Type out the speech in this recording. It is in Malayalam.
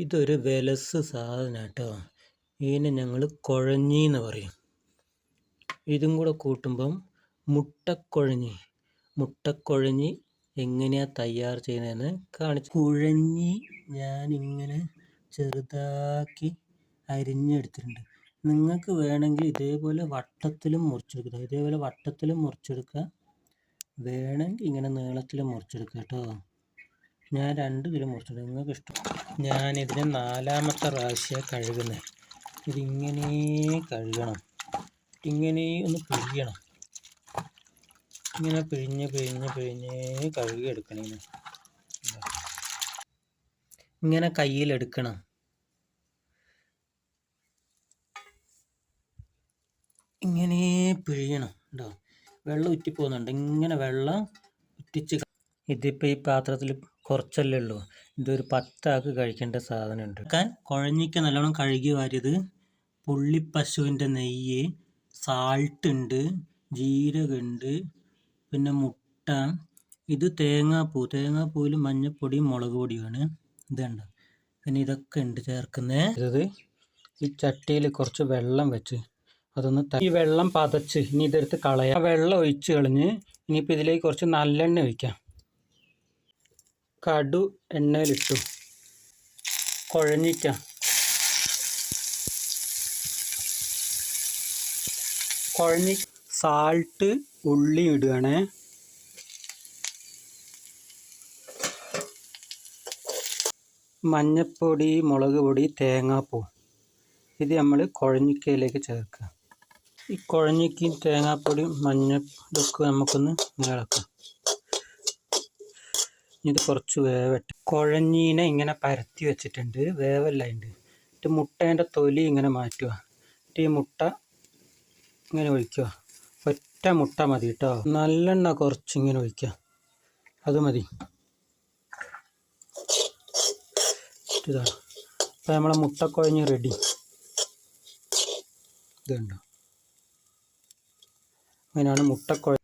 ഇതൊരു വിലസ് സാധനം കേട്ടോ ഇതിനെ ഞങ്ങൾ കുഴഞ്ഞി എന്ന് പറയും. ഇതും കൂടെ കൂട്ടുമ്പം മുട്ടക്കുഴഞ്ഞി. മുട്ടക്കുഴഞ്ഞി എങ്ങനെയാണ് തയ്യാർ ചെയ്യുന്നതെന്ന് കാണിച്ചു കുഴഞ്ഞി ഞാനിങ്ങനെ ചെറുതാക്കി അരിഞ്ഞെടുത്തിട്ടുണ്ട്. നിങ്ങൾക്ക് വേണമെങ്കിൽ ഇതേപോലെ വട്ടത്തിലും മുറിച്ചെടുക്കുക ഇതേപോലെ വട്ടത്തിലും മുറിച്ചെടുക്കുക. വേണമെങ്കിൽ ഇങ്ങനെ നീളത്തിലും മുറിച്ചെടുക്കുക കേട്ടോ. ഞാൻ രണ്ട് കിലോ മുറിച്ചെടുക്കും നിങ്ങൾക്ക് ഇഷ്ടം ഞാനിതിന് നാലാമത്തെ പ്രാവശ്യം കഴുകുന്നത് ഇതിങ്ങനെ കഴുകണം. ഇങ്ങനെ ഒന്ന് പിഴിയണം. ഇങ്ങനെ പിഴിഞ്ഞ് പിഴിഞ്ഞ് പിഴിഞ്ഞ് കഴുകി എടുക്കണേ ഇങ്ങനെ കയ്യിലെടുക്കണം. ഇങ്ങനെ പിഴിയണം കേട്ടോ വെള്ളം ഉറ്റിപ്പോകുന്നുണ്ട് ഇങ്ങനെ വെള്ളം ഉറ്റിച്ച് ഇതിപ്പോൾ ഈ പാത്രത്തിൽ കുറച്ചല്ലേ ഉള്ളൂ. ഇതൊരു പത്താക്ക് കഴിക്കേണ്ട സാധനമുണ്ട്. ഞാൻ കുഴഞ്ഞിക്ക നല്ലോണം കഴുകി വാരിയത്. പുള്ളിപ്പശുവിന്റെ നെയ്യ് സാൾട്ട് ഉണ്ട് ജീരകമുണ്ട് പിന്നെ മുട്ട. ഇത് തേങ്ങാപ്പൂ. തേങ്ങാപ്പൂവിൽ മഞ്ഞപ്പൊടിയും മുളക് പൊടിയുമാണ്. ഇതുണ്ട് പിന്നെ ഇതൊക്കെ ഉണ്ട് ചേർക്കുന്നത് ഇത് ഈ ചട്ടിയിൽ കുറച്ച് വെള്ളം വെച്ച് അതൊന്ന് ഈ വെള്ളം പതച്ച്. ഇനി ഇതെടുത്ത് കളയാം. വെള്ളം ഒഴിച്ച് കളഞ്ഞ് ഇനിയിപ്പോൾ ഇതിലേക്ക് കുറച്ച് നല്ലെണ്ണ ഒഴിക്കാം. കടു എണ്ണയിലിട്ടു. കുഴഞ്ഞിക്കാം. കുഴഞ്ഞി സാൾട്ട് ഉള്ളി ഇടുകയാണേ. മഞ്ഞപ്പൊടി മുളക് പൊടി തേങ്ങാപ്പൂ. ഇത് നമ്മൾ കുഴഞ്ഞിക്കയിലേക്ക് ചേർക്കുക. ഈ കുഴഞ്ഞിക്കയും തേങ്ങാപ്പൊടിയും മഞ്ഞ ഇതൊക്കെ നമുക്കൊന്ന് ഇളക്കാം. ഇത് കുറച്ച് വേവട്ടെ. കുഴഞ്ഞീനെ ഇങ്ങനെ പരത്തി വെച്ചിട്ടുണ്ട്. വേവല്ല ഉണ്ട് എന്നിട്ട് മുട്ടേന്റെ തൊലി ഇങ്ങനെ മാറ്റുക എന്നിട്ട് ഈ മുട്ട ഇങ്ങനെ ഒഴിക്കുക ഒറ്റ മുട്ട മതി കേട്ടോ നല്ലെണ്ണ കുറച്ച് ഇങ്ങനെ ഒഴിക്കുക അത് മതി. അപ്പം നമ്മളെ മുട്ടക്കുഴഞ്ഞ് റെഡി ഇതുണ്ടോ? അങ്ങനെയാണ് മുട്ടക്കുഴ